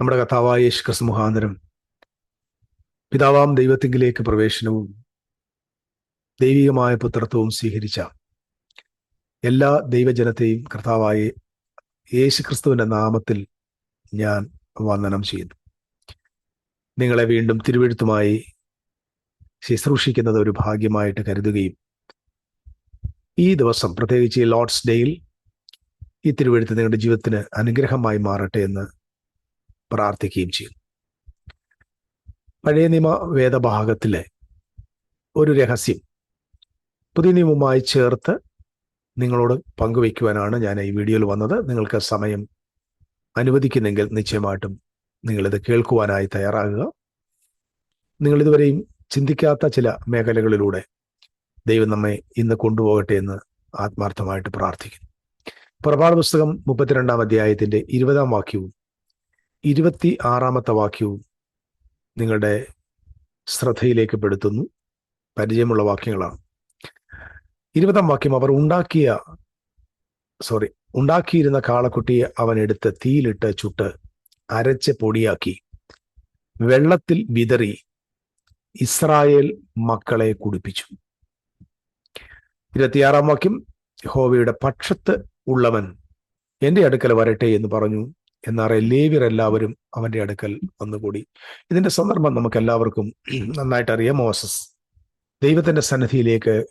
നമ്മുടെ കഥാവായ യേശു ക്രിസ്തു മുഖാന്തരം പിതാവാം ദൈവത്തിങ്കിലേക്ക് പ്രവേശനവും ദൈവികമായ പുത്രത്വവും സ്വീകരിച്ച എല്ലാ ദൈവജനത്തെയും കർത്താവായ യേശു ക്രിസ്തുവിന്റെ നാമത്തിൽ ഞാൻ വന്ദനം ചെയ്യുന്നു. നിങ്ങളെ വീണ്ടും തിരുവഴുത്തുമായി ശുശ്രൂഷിക്കുന്നത് ഒരു ഭാഗ്യമായിട്ട് കരുതുകയും ഈ ദിവസം പ്രത്യേകിച്ച് ഈ ലോർഡ്സ് ഡേയിൽ ഈ തിരുവഴുത്ത് നിങ്ങളുടെ ജീവിതത്തിന് അനുഗ്രഹമായി മാറട്ടെ എന്ന് പ്രാർത്ഥിക്കുകയും ചെയ്യും പഴയ നിയമ വേദഭാഗത്തിലെ ഒരു രഹസ്യം. പുതിയ നിയമവുമായി ചേർത്ത് നിങ്ങളോട് പങ്കുവയ്ക്കുവാനാണ് ഞാൻ ഈ വീഡിയോയിൽ വന്നത്. നിങ്ങൾക്ക് സമയം അനുവദിക്കുന്നെങ്കിൽ നിശ്ചയമായിട്ടും നിങ്ങളിത് കേൾക്കുവാനായി തയ്യാറാകുക. നിങ്ങൾ ഇതുവരെയും ചിന്തിക്കാത്ത ചില മേഖലകളിലൂടെ ദൈവം നമ്മെ ഇന്ന് കൊണ്ടുപോകട്ടെ എന്ന് ആത്മാർത്ഥമായിട്ട് പ്രാർത്ഥിക്കുന്നു. പുറപാട് പുസ്തകം മുപ്പത്തിരണ്ടാം അധ്യായത്തിന്റെ ഇരുപതാം വാക്യവും ഇരുപത്തി ആറാമത്തെ വാക്യവും നിങ്ങളുടെ ശ്രദ്ധയിലേക്ക് പെടുത്തുന്നു. പരിചയമുള്ള വാക്യങ്ങളാണ്. ഇരുപതാം വാക്യം അവർ ഉണ്ടാക്കിയ സോറി ഉണ്ടാക്കിയിരുന്ന കാളക്കുട്ടിയെ അവൻ എടുത്ത് തീയിലിട്ട് ചുട്ട് അരച്ച് പൊടിയാക്കി. വെള്ളത്തിൽ വിതറി ഇസ്രായേൽ മക്കളെ കുടിപ്പിച്ചു. ഇരുപത്തിയാറാം വാക്യം ഹോവയുടെ പക്ഷത്ത് ഉള്ളവൻ എന്റെ അടുക്കൽ വരട്ടെ എന്ന് പറഞ്ഞു. എന്നാറെ ലേവിയർ എല്ലാവരും അവന്റെ അടുക്കൽ വന്നുകൂടി. ഇതിന്റെ സന്ദർഭം നമുക്ക് എല്ലാവർക്കും നന്നായിട്ട് അറിയാം മോസസ്. ദൈവത്തിന്റെ സന്നിധിയിലേക്ക്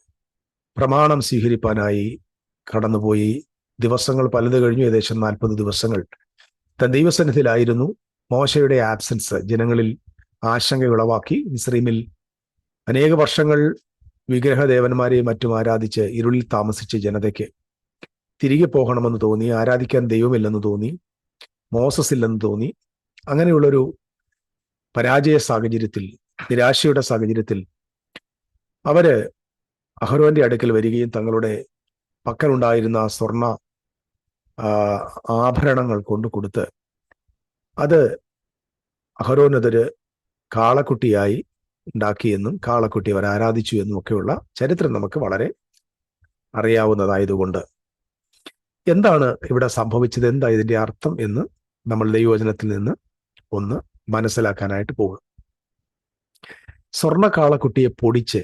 പ്രമാണം സ്വീകരിപ്പാനായി കടന്നുപോയി. ദിവസങ്ങൾ പലത് കഴിഞ്ഞു ഏകദേശം നാൽപ്പത് ദിവസങ്ങൾ. തൻ ദൈവസന്നിധിയിലായിരുന്നു. മോശയുടെ ആബ്സൻസ് ജനങ്ങളിൽ ആശങ്ക ഉളവാക്കി. മിസ്രീമിൽ അനേക വർഷങ്ങൾ വിഗ്രഹദേവന്മാരെയും മറ്റും ആരാധിച്ച് ഇരുളിൽ താമസിച്ച് ജനതയ്ക്ക് തിരികെ പോകണമെന്ന് തോന്നി. ആരാധിക്കാൻ ദൈവമില്ലെന്ന് തോന്നി. മോസസ് ഇല്ലെന്ന് തോന്നി. അങ്ങനെയുള്ളൊരു പരാജയ സാഹചര്യത്തിൽ നിരാശയുടെ സാഹചര്യത്തിൽ അവർ അഹ്റോന്റെ അടുക്കൽ വരികയും തങ്ങളുടെ പക്കലുണ്ടായിരുന്ന സ്വർണ ആഭരണങ്ങൾ കൊണ്ടു കൊടുത്ത് അത് അഹ്റോനതൊരു കാളക്കുട്ടിയായി ഉണ്ടാക്കിയെന്നും കാളക്കുട്ടി അവർ ആരാധിച്ചു എന്നും ഒക്കെയുള്ള ചരിത്രം നമുക്ക് വളരെ അറിയാവുന്നതായതുകൊണ്ട്. എന്താണ് ഇവിടെ സംഭവിച്ചത്? എന്താ ഇതിന്റെ അർത്ഥം എന്ന് നമ്മൾ ദൈവവചനത്തിൽ നിന്ന് ഒന്ന് മനസ്സിലാക്കാനായിട്ട് പോകുക സ്വർണ കാളക്കുട്ടിയെ പൊടിച്ച്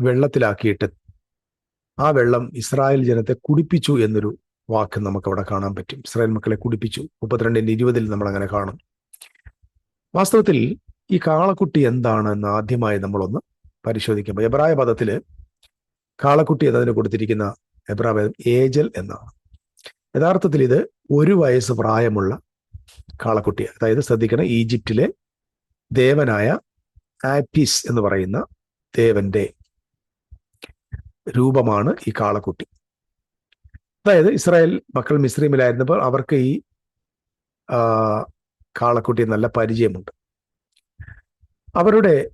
വെള്ളത്തിലാക്കിയിട്ട് ആ വെള്ളം ഇസ്രായേൽ ജനത്തെ കുടിപ്പിച്ചു എന്നൊരു വാക്ക് നമുക്ക് അവിടെ കാണാൻ പറ്റും. ഇസ്രായേൽ മക്കളെ കുടിപ്പിച്ചു. മുപ്പത്തിരണ്ടിന്റെ ഇരുപതിൽ നമ്മൾ അങ്ങനെ കാണും. വാസ്തവത്തിൽ ഈ കാളക്കുട്ടി എന്താണ് എന്ന് ആദ്യമായി നമ്മളൊന്ന് പരിശോധിക്കുമ്പോൾ എബ്രായ പദത്തിൽ കാളക്കുട്ടി എന്നതിന് കൊടുത്തിരിക്കുന്ന എബ്രായ പദം ഏജൽ എന്നാണ്. യഥാർത്ഥത്തിൽ ഇത് ഒരു വയസ്സ് പ്രായമുള്ള കാളക്കുട്ടി അതായത് ശ്രദ്ധിക്കണം ഈജിപ്തിലെ ദേവനായ ആപ്പിസ് എന്ന് പറയുന്ന ദേവന്റെ രൂപമാണ് ഈ കാളക്കുട്ടി. അതായത് ഇസ്രായേൽ മക്കൾ മിസ്രീമിലായിരുന്നപ്പോൾ അവർക്ക് ഈ കാളക്കുട്ടി നല്ല പരിചയമുണ്ട്. അവരുടെ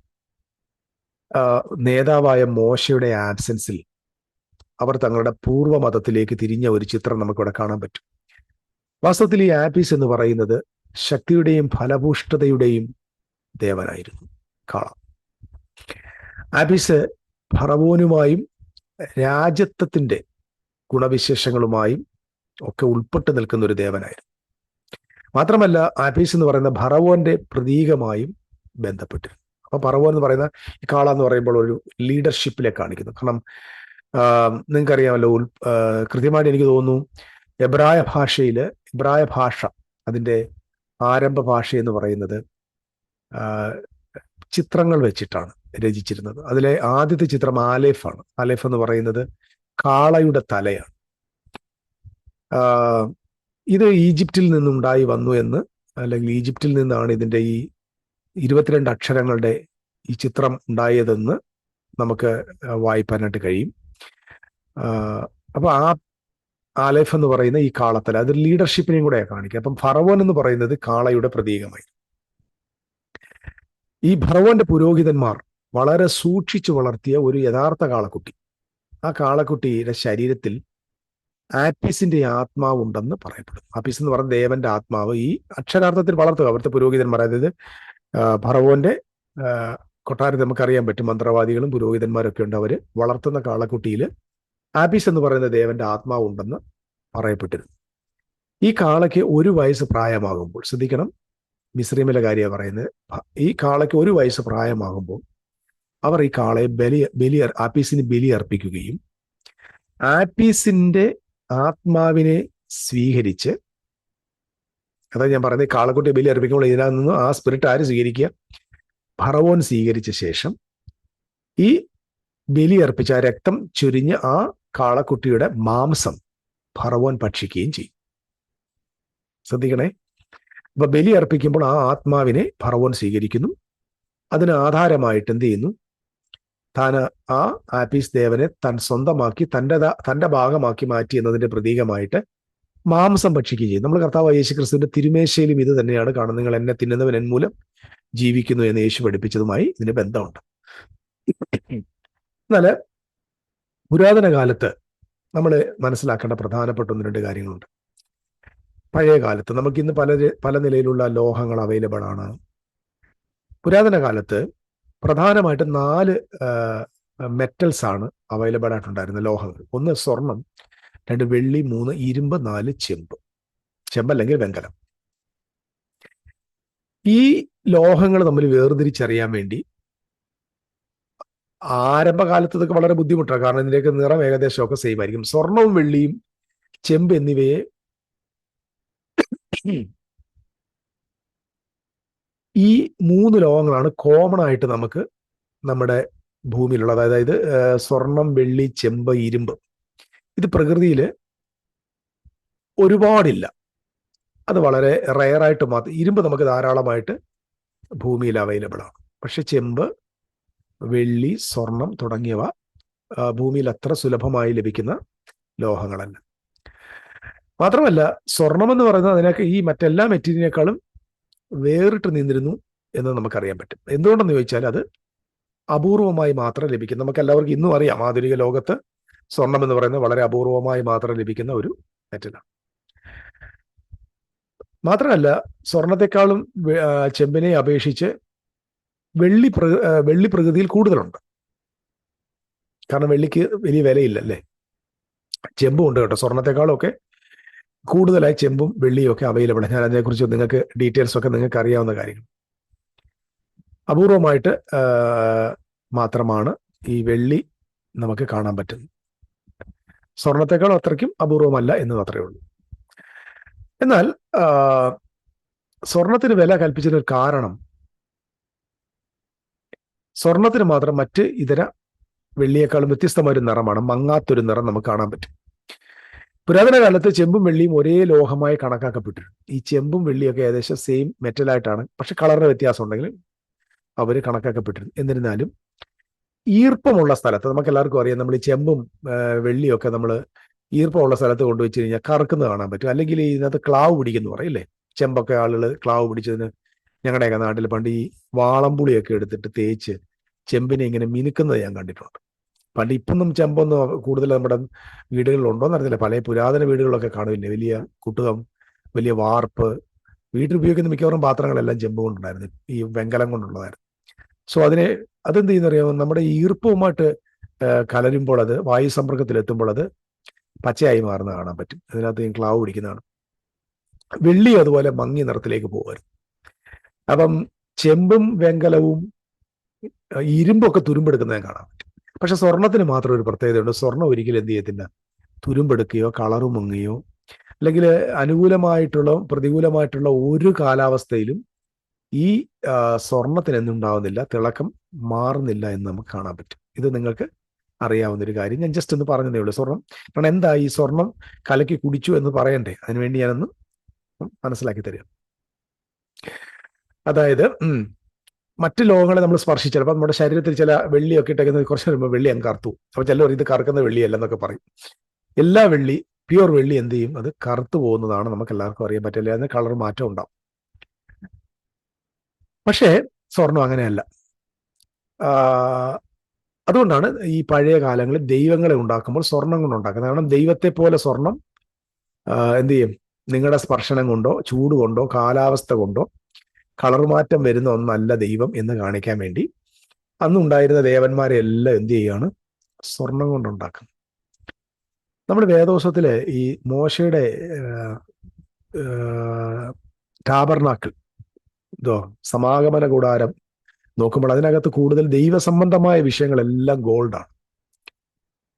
നേതാവായ മോശയുടെ ആബ്സെൻസിൽ അവർ തങ്ങളുടെ പൂർവ മതത്തിലേക്ക് തിരിഞ്ഞ ഒരു ചിത്രം നമുക്കിവിടെ കാണാൻ പറ്റും. വാസ്തവത്തിൽ ഈ ആപ്പീസ് എന്ന് പറയുന്നത് ശക്തിയുടെയും ഫലഭൂഷ്ടതയുടെയും ദേവനായിരുന്നു. കാള ആപ്പീസ് ഫറവോനുമായും രാജ്യത്വത്തിന്റെ ഗുണവിശേഷങ്ങളുമായും ഒക്കെ ഉൾപ്പെട്ടു നിൽക്കുന്ന ഒരു ദേവനായിരുന്നു. മാത്രമല്ല ആപ്പീസ് എന്ന് പറയുന്ന ഭറവോന്റെ പ്രതീകമായും ബന്ധപ്പെട്ടിരുന്നു. അപ്പൊ പറവോ എന്ന് പറയുന്ന ഈ കാള എന്ന് പറയുമ്പോൾ ഒരു ലീഡർഷിപ്പിലെ കാണിക്കുന്നു. കാരണം നിങ്ങൾക്കറിയാമല്ലോ കൃത്യമായിട്ട് എനിക്ക് തോന്നുന്നു എബ്രായ ഭാഷയിൽ എബ്രായ ഭാഷ അതിന്റെ ആരംഭ ഭാഷ എന്ന് പറയുന്നത് ചിത്രങ്ങൾ വെച്ചിട്ടാണ് രചിച്ചിരുന്നത്. അതിലെ ആദ്യത്തെ ചിത്രം ആലേഫാണ് ആലേഫ് എന്ന് പറയുന്നത് കാളയുടെ തലയാണ്. ഇത് ഈജിപ്തിൽ നിന്നുണ്ടായി വന്നു എന്ന് അല്ലെങ്കിൽ ഈജിപ്തിൽ നിന്നാണ് ഇതിന്റെ ഈ ഇരുപത്തിരണ്ട് അക്ഷരങ്ങളുടെ ഈ ചിത്രം ഉണ്ടായതെന്ന് നമുക്ക് വായിപ്പാനായിട്ട് കഴിയും. അപ്പൊ ആ ആലേഫ് എന്ന് പറയുന്ന ഈ കാളത്തല അത് ലീഡർഷിപ്പിനെയും കൂടെ കാണിക്കുക. അപ്പം ഫറവോൻ എന്ന് പറയുന്നത് കാളയുടെ പ്രതീകമായി. ഈ ഫറവോന്റെ പുരോഹിതന്മാർ വളരെ സൂക്ഷിച്ചു വളർത്തിയ ഒരു യഥാർത്ഥ കാളക്കുട്ടി. ആ കാളക്കുട്ടിയുടെ ശരീരത്തിൽ ആപ്പീസിന്റെ ആത്മാവുണ്ടെന്ന് പറയപ്പെടുന്നു. ആപ്പീസ് എന്ന് പറഞ്ഞ ദേവന്റെ ആത്മാവ് ഈ അക്ഷരാർത്ഥത്തിൽ വളർത്തുക. അവിടുത്തെ പുരോഹിതന്മാർ അതായത് ഫറവോന്റെ കൊട്ടാരത്തിൽ നമുക്കറിയാൻ പറ്റും മന്ത്രവാദികളും പുരോഹിതന്മാരൊക്കെ ഉണ്ട്. അവർ വളർത്തുന്ന കാളക്കുട്ടിയിൽ ആബീസ് എന്ന് പറയുന്ന ദേവന്റെ ആത്മാവുണ്ടെന്ന് പറയപ്പെട്ടിരുന്നു. ഈ കാളയ്ക്ക് ഒരു വയസ്സ് പ്രായമാകുമ്പോൾ ശ്രദ്ധിക്കണം മിശ്രീമിലെ കാര്യമാണ് പറയുന്നത് ഈ കാളയ്ക്ക് ഒരു വയസ്സ് പ്രായമാകുമ്പോൾ അവർ ഈ കാളയെ ബലി ബലി ആപ്പീസിന് ബലി അർപ്പിക്കുകയും ആപ്പീസിന്റെ ആത്മാവിനെ സ്വീകരിച്ച് അതായത് ഞാൻ പറയുന്നത് കാളക്കുട്ടി ബലി അർപ്പിക്കുമ്പോൾ ഇതിനകത്ത് നിന്ന് ആ സ്പിരിറ്റ് ആര് സ്വീകരിക്കുക? ഭറവോൻ സ്വീകരിച്ച ശേഷം ഈ ബലി അർപ്പിച്ച രക്തം ചൊരിഞ്ഞ് ആ കാളക്കുട്ടിയുടെ മാംസം ഭറവോൻ ഭക്ഷിക്കുകയും ചെയ്യും. ശ്രദ്ധിക്കണേ. അപ്പൊ ബലി അർപ്പിക്കുമ്പോൾ ആ ആത്മാവിനെ ഭറവോൻ സ്വീകരിക്കുന്നു. അതിന് ആധാരമായിട്ട് എന്ത് ചെയ്യുന്നു? താൻ ആ ആപ്പീസ് ദേവനെ തൻ സ്വന്തമാക്കി തന്റെ തന്റെ ഭാഗമാക്കി മാറ്റി എന്നതിന്റെ പ്രതീകമായിട്ട് മാംസം ഭക്ഷിക്കുകയും ചെയ്യും. നമ്മൾ കർത്താവ് യേശു ക്രിസ്തുവിന്റെ തിരുമേശയിലും ഇത് തന്നെയാണ് കാണുന്നത്. നിങ്ങൾ എന്നെ തിന്നുന്നവൻ എൻ മൂലം ജീവിക്കുന്നു എന്ന് യേശു പഠിപ്പിച്ചതുമായി ഇതിന് ബന്ധമുണ്ട്. എന്നാൽ പുരാതന കാലത്ത് നമ്മൾ മനസ്സിലാക്കേണ്ട പ്രധാനപ്പെട്ട ഒന്ന് രണ്ട് കാര്യങ്ങളുണ്ട്. പഴയ കാലത്ത് നമുക്ക് ഇന്ന് പല പല നിലയിലുള്ള ലോഹങ്ങൾ അവൈലബിൾ ആണ്. പുരാതന കാലത്ത് പ്രധാനമായിട്ട് നാല് മെറ്റൽസ് ആണ് അവൈലബിൾ ആയിട്ടുണ്ടായിരുന്ന ലോഹങ്ങൾ. ഒന്ന് സ്വർണം രണ്ട് വെള്ളി മൂന്ന് ഇരുമ്പ് നാല് ചെമ്പ്. ചെമ്പ് അല്ലെങ്കിൽ വെങ്കലം. ഈ ലോഹങ്ങൾ തമ്മിൽ വേർതിരിച്ചറിയാൻ വേണ്ടി ആരംഭകാലത്ത് ഇതൊക്കെ വളരെ ബുദ്ധിമുട്ടാണ്. കാരണം ഇതിന്റെയൊക്കെ നിറം ഏകദേശം ഒക്കെ സെയിം ആയിരിക്കും. സ്വർണവും വെള്ളിയും ചെമ്പ് എന്നിവയെ ഈ മൂന്ന് ലോഹങ്ങളാണ് കോമൺ ആയിട്ട് നമുക്ക് നമ്മുടെ ഭൂമിയിലുള്ളത്. അതായത് സ്വർണം വെള്ളി ചെമ്പ് ഇരുമ്പ്. ഇത് പ്രകൃതിയിൽ ഒരുപാടില്ല. അത് വളരെ റയറായിട്ട് മാത്രം ഇരുമ്പ് നമുക്ക് ധാരാളമായിട്ട് ഭൂമിയിൽ അവൈലബിൾ ആണ്. പക്ഷെ ചെമ്പ് വെള്ളി സ്വർണം തുടങ്ങിയവ ഭൂമിയിൽ അത്ര സുലഭമായി ലഭിക്കുന്ന ലോഹങ്ങളല്ല. മാത്രമല്ല സ്വർണം എന്ന് പറയുന്നത് അതിനൊക്കെ ഈ മറ്റെല്ലാ മെറ്റീരിയലിനേക്കാളും വേറിട്ട് നിന്നിരുന്നു എന്ന് നമുക്കറിയാൻ പറ്റും. എന്തുകൊണ്ടെന്ന് ചോദിച്ചാൽ അത് അപൂർവമായി മാത്രം ലഭിക്കും. നമുക്ക് എല്ലാവർക്കും ഇന്നും അറിയാം ആധുനിക ലോകത്ത് സ്വർണം എന്ന് പറയുന്നത് വളരെ അപൂർവമായി മാത്രം ലഭിക്കുന്ന ഒരു മെറ്റലാണ്. മാത്രമല്ല സ്വർണത്തെക്കാളും ചെമ്പിനെ അപേക്ഷിച്ച് വെള്ളി പ്ര വെള്ളി പ്രകൃതിയിൽ കൂടുതലുണ്ട്. കാരണം വെള്ളിക്ക് വലിയ വിലയില്ല അല്ലേ ചെമ്പും ഉണ്ട് കേട്ടോ. സ്വർണത്തെക്കാളും ഒക്കെ കൂടുതലായി ചെമ്പും വെള്ളിയും ഒക്കെ അവൈലബിൾ ഞാൻ അതിനെക്കുറിച്ച് നിങ്ങൾക്ക് ഡീറ്റെയിൽസ് ഒക്കെ നിങ്ങൾക്ക് അറിയാവുന്ന കാര്യങ്ങൾ. അപൂർവമായിട്ട് മാത്രമാണ് ഈ വെള്ളി നമുക്ക് കാണാൻ പറ്റുന്നത്. സ്വർണത്തെക്കാളും അത്രയ്ക്കും അപൂർവമല്ല എന്ന് മാത്രമേ ഉള്ളൂ. എന്നാൽ സ്വർണത്തിന് വില കൽപ്പിച്ചതിന് കാരണം സ്വർണത്തിന് മാത്രം മറ്റ് ഇതര വെള്ളിയേക്കാളും വ്യത്യസ്തമായ ഒരു നിറമാണ്. മങ്ങാത്തൊരു നിറം നമുക്ക് കാണാൻ പറ്റും. പുരാതന കാലത്ത് ചെമ്പും വെള്ളിയും ഒരേ ലോഹമായി കണക്കാക്കപ്പെട്ടിരുന്നു ഈ ചെമ്പും വെള്ളിയൊക്കെ ഏകദേശം സെയിം മെറ്റലായിട്ടാണ് പക്ഷെ കളറിന് വ്യത്യാസം ഉണ്ടെങ്കിൽ അവർ കണക്കാക്കപ്പെട്ടിരുന്നു. എന്നിരുന്നാലും ഈർപ്പമുള്ള സ്ഥലത്ത് നമുക്ക് എല്ലാവർക്കും അറിയാം. നമ്മൾ ഈ ചെമ്പും വെള്ളിയൊക്കെ നമ്മൾ ഈർപ്പമുള്ള സ്ഥലത്ത് കൊണ്ടുവച്ച് കഴിഞ്ഞാൽ കറക്കുന്നത് കാണാൻ പറ്റും. അല്ലെങ്കിൽ ഇതിനകത്ത് ക്ലാവ് പിടിക്കുന്നു പറയില്ലേ? ചെമ്പൊക്കെ ആളുകൾ ക്ലാവ് പിടിച്ചതിന് ഞങ്ങളുടെയൊക്കെ നാട്ടിൽ പണ്ട് ഈ വാളംപുളിയൊക്കെ എടുത്തിട്ട് തേച്ച് ചെമ്പിനെ ഇങ്ങനെ മിനുക്കുന്നത് ഞാൻ കണ്ടിട്ടുണ്ട്. പണ്ട് ഇപ്പൊന്നും ചെമ്പൊന്നും കൂടുതൽ നമ്മുടെ വീടുകളിലുണ്ടോ എന്നറിയില്ല പല പുരാതന വീടുകളൊക്കെ കാണില്ലേ വലിയ കുട്ടുകം വലിയ വാർപ്പ് വീട്ടിൽ ഉപയോഗിക്കുന്ന മിക്കവാറും പാത്രങ്ങളെല്ലാം ചെമ്പ് കൊണ്ടുണ്ടായിരുന്നു. ഈ വെങ്കലം കൊണ്ടുള്ളതായിരുന്നു. സോ അതിനെ അതെന്ത് ചെയ്യുന്നറിയാമോ? നമ്മുടെ ഈർപ്പവുമായിട്ട് കലരുമ്പോൾ അത് വായു സമ്പർക്കത്തിൽ എത്തുമ്പോൾ അത് പച്ചയായി മാറുന്ന കാണാൻ പറ്റും. അതിനകത്ത് ക്ലാവ് പിടിക്കുന്നതാണ്. വെള്ളി അതുപോലെ മങ്ങി നിറത്തിലേക്ക് പോകുമായിരുന്നു അപ്പം ചെമ്പും വെങ്കലവും ഇരുമ്പൊക്കെ തുരുമ്പെടുക്കുന്നത് കാണാൻ പറ്റും. പക്ഷെ സ്വർണത്തിന് മാത്രം ഒരു പ്രത്യേകതയുണ്ട്. സ്വർണം ഒരിക്കലും എന്ത് ചെയ്യത്തില്ല. തുരുമ്പെടുക്കുകയോ കളറ് മുങ്ങുകയോ അല്ലെങ്കിൽ അനുകൂലമായിട്ടുള്ള പ്രതികൂലമായിട്ടുള്ള ഒരു കാലാവസ്ഥയിലും ഈ സ്വർണത്തിന് എന്തുണ്ടാവുന്നില്ല തിളക്കം മാറുന്നില്ല എന്ന് നമുക്ക് കാണാൻ പറ്റും. ഇത് നിങ്ങൾക്ക് അറിയാവുന്ന ഒരു കാര്യം. ഞാൻ ജസ്റ്റ് ഒന്ന് പറഞ്ഞതേ ഉള്ളൂ. സ്വർണം കാരണം എന്താ ഈ സ്വർണം കലക്കി കുടിച്ചു എന്ന് പറയണ്ടേ? അതിനുവേണ്ടി ഞാനൊന്ന് മനസ്സിലാക്കി തരിക അതായത് മറ്റ് ലോകങ്ങളെ നമ്മൾ സ്പർശിച്ചു ചിലപ്പോൾ നമ്മുടെ ശരീരത്തിൽ ചില വെള്ളിയൊക്കെ ഇട്ടേക്കുന്നത് കുറച്ച് വരുമ്പോൾ വെള്ളി അങ്ങ് കറുത്തു. അപ്പോൾ ചിലർ ഇത് കറക്കുന്ന വെള്ളിയല്ല എന്നൊക്കെ പറയും. എല്ലാ വെള്ളി പ്യുവർ വെള്ളി എന്ത് ചെയ്യും? അത് കറുത്തു പോകുന്നതാണ് നമുക്ക് എല്ലാവർക്കും അറിയാൻ പറ്റില്ല അതിന് കളർ മാറ്റം ഉണ്ടാവും. പക്ഷേ സ്വർണം അങ്ങനെയല്ല. അതുകൊണ്ടാണ് ഈ പഴയ കാലങ്ങളിൽ ദൈവങ്ങളെ ഉണ്ടാക്കുമ്പോൾ സ്വർണം കൊണ്ട് ഉണ്ടാക്കുന്നത്. കാരണം ദൈവത്തെ പോലെ സ്വർണം എന്ത് ചെയ്യും? നിങ്ങളുടെ സ്പർശനം കൊണ്ടോ ചൂട് കൊണ്ടോ കാലാവസ്ഥ കൊണ്ടോ കളർ മാറ്റം വരുന്ന ഒന്നല്ല ദൈവം എന്ന് കാണിക്കാൻ വേണ്ടി അന്നുണ്ടായിരുന്ന ദേവന്മാരെ എല്ലാം എന്ത് ചെയ്യുകയാണ് സ്വർണം കൊണ്ടുണ്ടാക്കും നമ്മൾ വേദോസത്തിൽ ഈ മോശയുടെ ടാബർനാക്കിൾ ഇതോ സമാഗമന കൂടാരം നോക്കുമ്പോൾ അതിനകത്ത് കൂടുതൽ ദൈവസംബന്ധമായ വിഷയങ്ങളെല്ലാം ഗോൾഡാണ്.